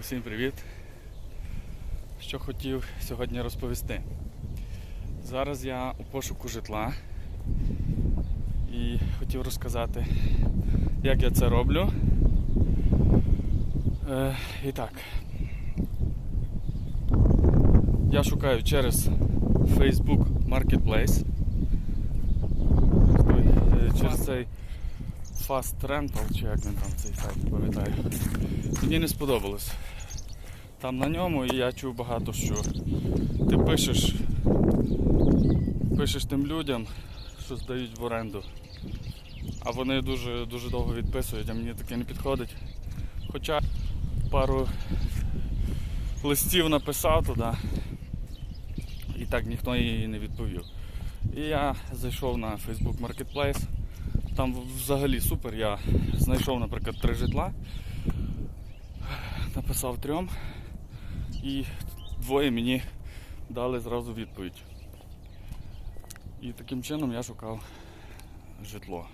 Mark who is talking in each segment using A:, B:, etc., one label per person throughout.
A: Усім привіт! Що хотів сьогодні розповісти. Зараз я у пошуку житла і хотів розказати, як я це роблю. Е, і так. Я шукаю через Facebook Marketplace. Е, Через цей Fast Rental, чи як він там цей сайт, не пам'ятаю. Мені не сподобалось. Там на ньому і я чув багато що. Ти пишеш, пишеш тим людям, що здають в оренду. А вони дуже, дуже довго відписують, а мені таке не підходить. Хоча пару листів написав туди, і так ніхто їй не відповів. І я зайшов на Facebook Marketplace. Там взагалі супер. Я знайшов, наприклад, три житла, написав трьом, і двоє мені дали зразу відповідь. І таким чином я шукав житло.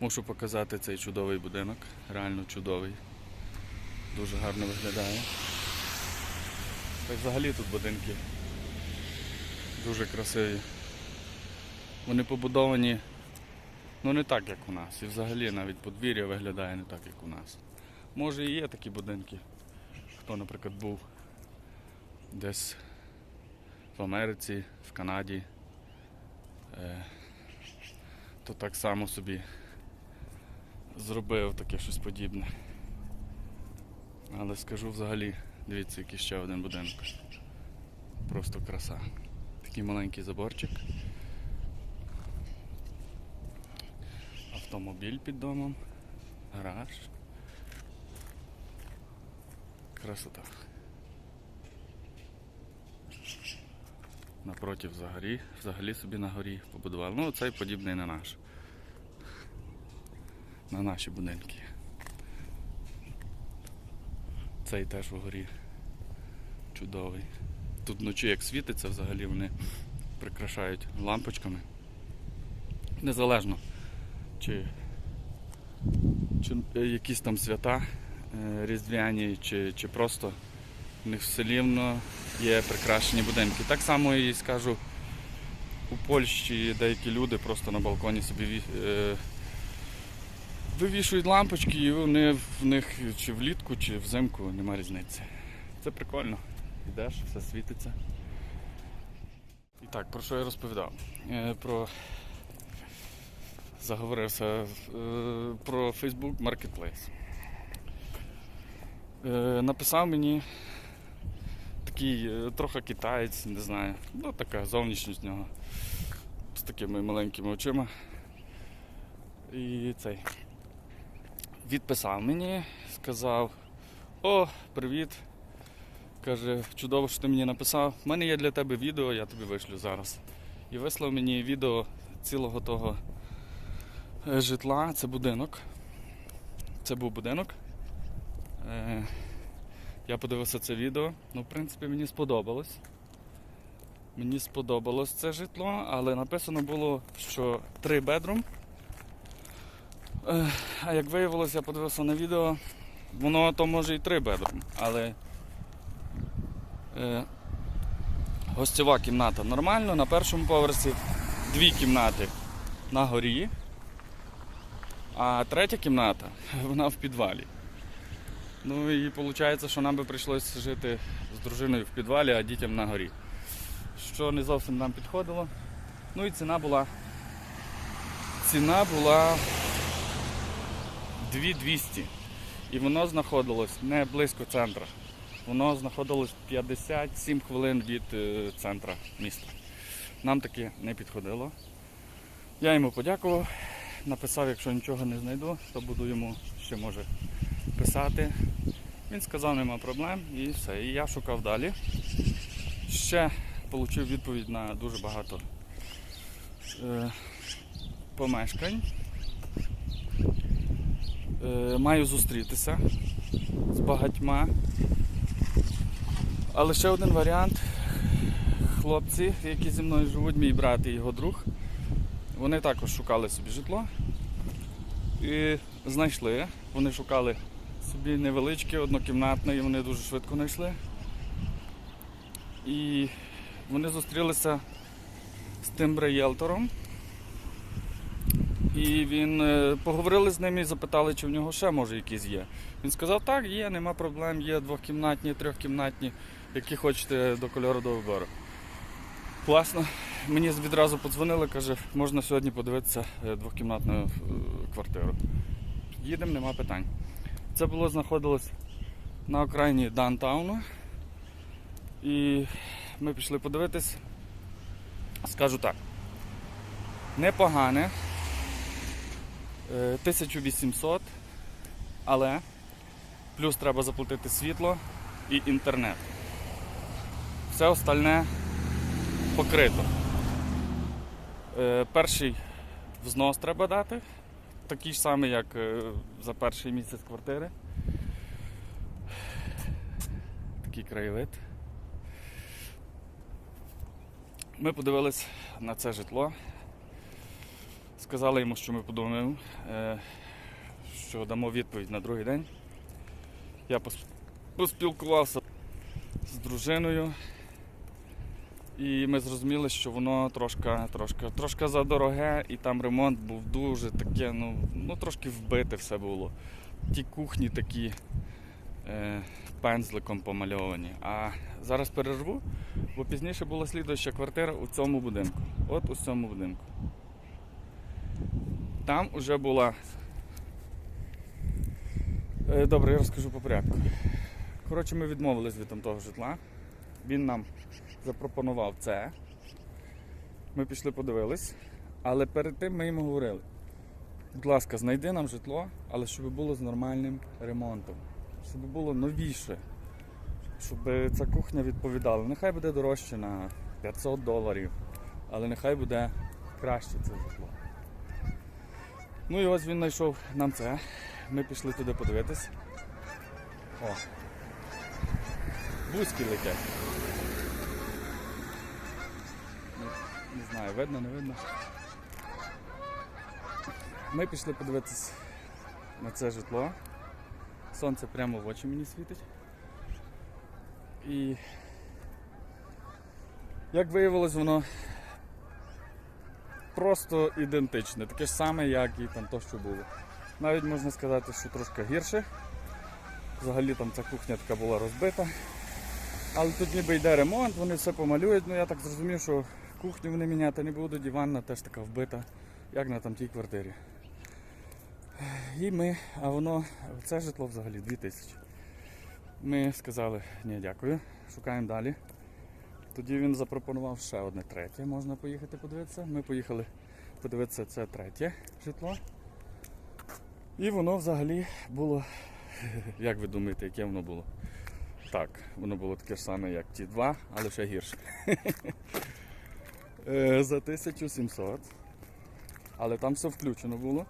A: Мушу показати цей чудовий будинок, реально чудовий. Дуже гарно виглядає. Та взагалі тут будинки дуже красиві. Вони побудовані ну не так, як у нас. І взагалі навіть подвір'я виглядає не так, як у нас. Може і є такі будинки. Хто, наприклад, був десь в Америці, в Канаді, е, то так само собі зробив таке щось подібне. Але скажу взагалі, дивіться, який ще один будинок. Просто краса. Такий маленький заборчик. Автомобіль під домом, гараж. Красота. Напротив взагалі, взагалі собі на горі побудували. Ну, цей подібний на наш. На наші будинки. Цей теж вгорі. Чудовий. Тут вночі як світиться, взагалі вони прикрашають лампочками. Незалежно, чи, чи е, якісь там свята е, різдвяні, чи, чи просто в них все рівно є прикрашені будинки. Так само і скажу, у Польщі деякі люди просто на балконі собі е, вивішують лампочки і вони в них чи влітку, чи взимку нема різниці. Це прикольно. Йдеш, все світиться. І так, про що я розповідав? Про заговорився е, про Facebook Marketplace. Е, Написав мені такий е, трохи китаєць, не знаю. Ну, така зовнішність нього. З такими маленькими очима. І цей. Відписав мені, сказав: О, привіт. Каже, чудово, що ти мені написав. У мене є для тебе відео, я тобі вишлю зараз. І вислав мені відео цілого того житла. Це будинок. Це був будинок. Е, я подивився це відео. Ну, в принципі, мені сподобалось. Мені сподобалось це житло, але написано було, що три бедрум. Е, А як виявилося, я подивився на відео, воно то може і три бедрум, але е, гостьова кімната нормально, на першому поверсі дві кімнати на горі, а третя кімната вона в підвалі. Ну і виходить, що нам би прийшлося жити з дружиною в підвалі, а дітям на горі. Що не зовсім нам підходило. Ну і ціна була. Ціна була 2200. І воно знаходилось не близько центра. Воно знаходилось 57 хвилин від е, центра міста. Нам таке не підходило. Я йому подякував, написав, якщо нічого не знайду, то буду йому ще може писати. Він сказав, нема проблем і все. І я шукав далі. Ще отримав відповідь на дуже багато е, помешкань. Е, маю зустрітися з багатьма. Але ще один варіант. Хлопці, які зі мною живуть, мій брат і його друг, вони також шукали собі житло. І знайшли. Вони шукали собі невеличке, однокімнатне, і вони дуже швидко знайшли. І вони зустрілися з тим реєлтором. І він е, поговорили з ним і запитали, чи в нього ще може якісь є. Він сказав, так, є, нема проблем, є двохкімнатні, трьохкімнатні, які хочете до кольору до вибору. Класно. Мені відразу подзвонили, каже, можна сьогодні подивитися е, двохкімнатну е, квартиру. Їдемо, нема питань. Це було знаходилось на окраїні Даунтауну. І ми пішли подивитись. Скажу так. Непогане. Е, 1800, але плюс треба заплатити світло і інтернет. Все остальне покрито. Е, Перший взнос треба дати, такий ж самий, як е, за перший місяць квартири. Такий краєвид. Ми подивились на це житло. Сказали йому, що ми подумаємо, е, що дамо відповідь на другий день. Я поспілкувався з дружиною, і ми зрозуміли, що воно трошки, трошки, трошки задороге, і там ремонт був дуже таке, ну, ну трошки вбите все було. Ті кухні такі е, пензликом помальовані. А зараз перерву, бо пізніше була слідуюча квартира у цьому будинку. От у цьому будинку. Там вже була. Е, Добре, я розкажу по порядку. Коротше, ми відмовились від там того житла. Він нам запропонував це. Ми пішли подивились. Але перед тим ми йому говорили: будь ласка, знайди нам житло, але щоб було з нормальним ремонтом. Щоб було новіше. Щоб ця кухня відповідала. Нехай буде дорожче на 500 доларів, але нехай буде краще це житло. Ну і ось він знайшов нам це. Ми пішли туди подивитись. О. Бузьки летять. Не, знаю, видно, не видно. Ми пішли подивитись на це житло. Сонце прямо в очі мені світить. І як виявилось, воно просто ідентичне, таке ж саме, як і там то, що було. Навіть можна сказати, що трошки гірше. Взагалі там ця кухня така була розбита. Але тут ніби йде ремонт, вони все помалюють. Ну я так зрозумів, що кухню вони міняти не будуть, і ванна теж така вбита, як на там тій квартирі. І ми, а воно, це житло взагалі 2000. Ми сказали, ні, дякую, шукаємо далі. Тоді він запропонував ще одне третє, можна поїхати подивитися. Ми поїхали подивитися це третє житло. І воно взагалі було, як ви думаєте, яке воно було? Так, воно було таке ж саме, як ті два, але ще гірше. Е, За 1700. Але там все включено було.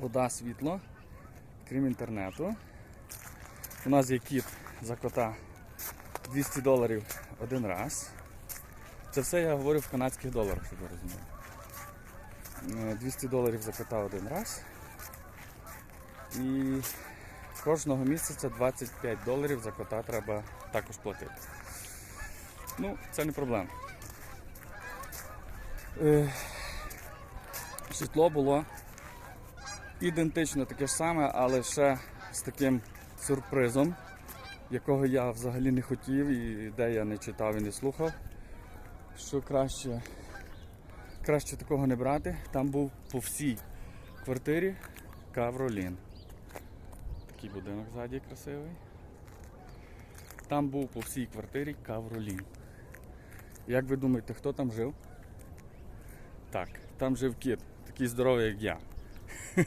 A: Вода, світло, крім інтернету. У нас є кіт за кота 200 доларів один раз. Це все я говорю в канадських доларах, щоб ви розуміли. Е, 200 доларів за кота один раз. І кожного місяця 25 доларів за кота треба також платити. Ну, це не проблема. Е, Житло було ідентично таке ж саме, але ще з таким сюрпризом, якого я взагалі не хотів і де я не читав і не слухав. Що краще, краще такого не брати. Там був по всій квартирі Кавролін. Такий будинок ззаді красивий. Там був по всій квартирі Кавролін. Як ви думаєте, хто там жив? Так, там жив кіт, такий здоровий, як я.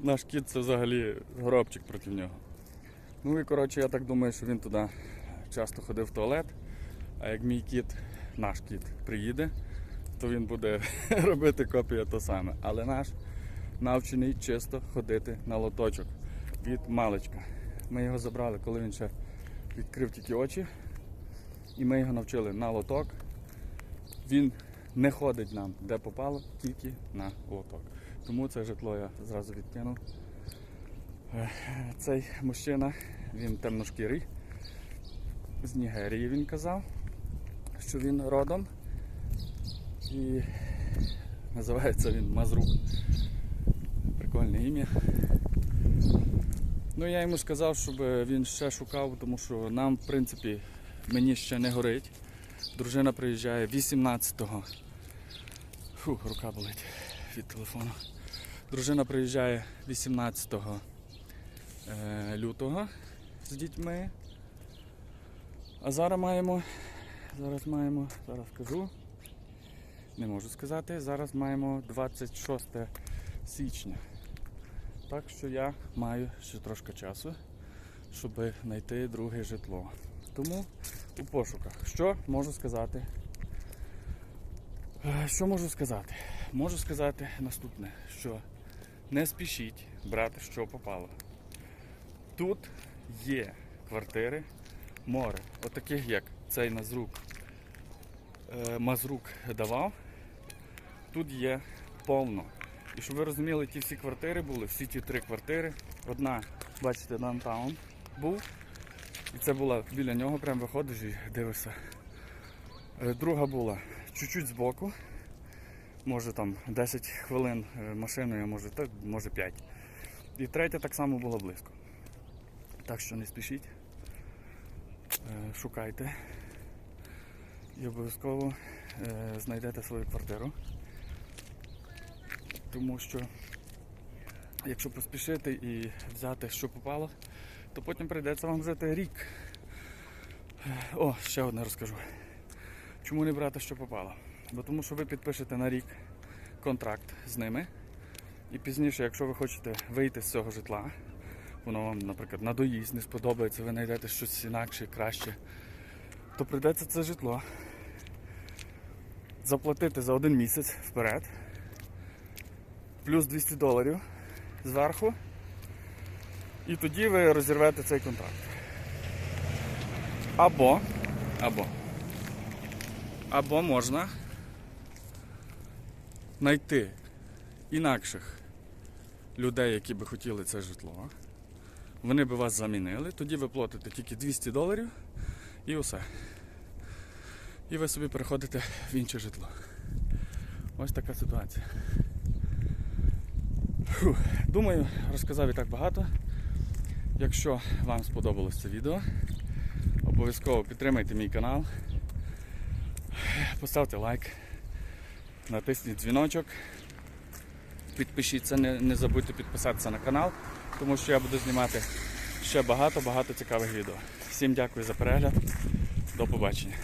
A: Наш кіт це взагалі гробчик проти нього. Ну і коротше, я так думаю, що він туди часто ходив в туалет. А як мій кіт, наш кіт, приїде, то він буде робити копію то саме. Але наш навчений чисто ходити на лоточок від маличка. Ми його забрали, коли він ще відкрив тільки очі. І ми його навчили на лоток. Він не ходить нам, де попало, тільки на лоток. Тому це житло я зразу відкинув. Цей мужчина, він темношкірий. З Нігерії він казав, що він родом. І називається він Мазрук. Прикольне ім'я. Ну я йому сказав, щоб він ще шукав, тому що нам, в принципі, мені ще не горить. Дружина приїжджає 18-го. Фу, рука болить від телефону. Дружина приїжджає 18 е, лютого з дітьми. А зараз маємо, зараз маємо, зараз скажу, не можу сказати, зараз маємо 26 січня. Так що я маю ще трошки часу, щоб знайти друге житло. Тому у пошуках. Що можу сказати? Е, Що можу сказати? Можу сказати наступне, що не спішіть брати, що попало. Тут є квартири, море, отаких як цей Назрук, е, Мазрук давав. Тут є повно. І щоб ви розуміли, ті всі квартири були, всі ті три квартири. Одна, бачите, даунтаун був. І це була біля нього, прям виходиш і дивишся. Е, Друга була чуть-чуть збоку. Може там 10 хвилин е, машиною, може, так, може 5. І третя так само була близько. Так що не спішіть. Е, Шукайте. І обов'язково е, знайдете свою квартиру. Тому що якщо поспішити і взяти, що попало, то потім прийдеться вам жити рік. О, ще одне розкажу. Чому не брати, що попало? Бо тому що ви підпишете на рік контракт з ними. І пізніше, якщо ви хочете вийти з цього житла, воно вам, наприклад, надоїсть, не сподобається, ви знайдете щось інакше, краще, то прийдеться це житло заплатити за один місяць вперед, плюс 200 доларів зверху, і тоді ви розірвете цей контракт. Або, або, або можна знайти інакших людей, які би хотіли це житло. Вони би вас замінили, тоді ви платите тільки 200 доларів і усе. І ви собі переходите в інше житло. Ось така ситуація. Фух. Думаю, розказав і так багато. Якщо вам сподобалось це відео, обов'язково підтримайте мій канал, поставте лайк, натисніть дзвіночок, підпишіться, не, не забудьте підписатися на канал, тому що я буду знімати ще багато-багато цікавих відео. Всім дякую за перегляд. До побачення.